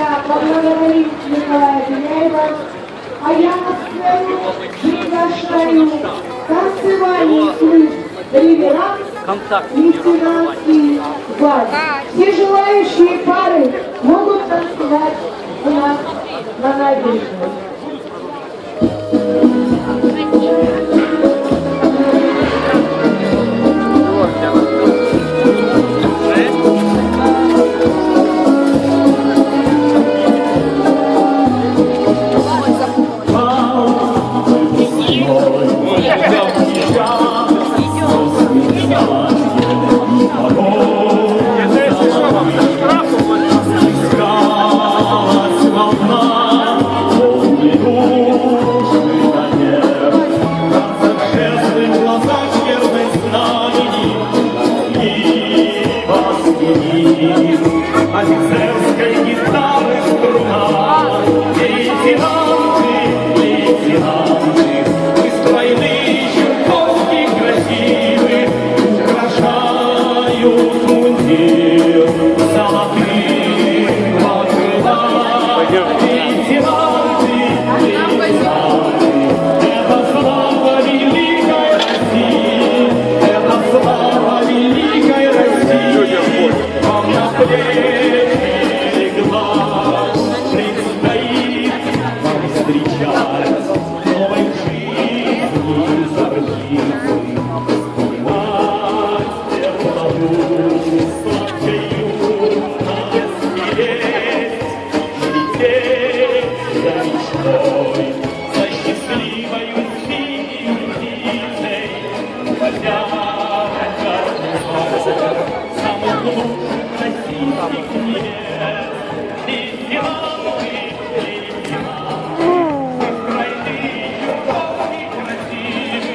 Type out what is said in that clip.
Ольга, Павлович Николаевна, а я вас приглашаю танцевальный клуб «Реверанс» Мексиканский вальс. Все желающие пары 有什么 мечтой, за счастливою птицей, увозя самых лучших российских мест. Лейтенанты, лейтенанты, мы стройны, чертовски красивы,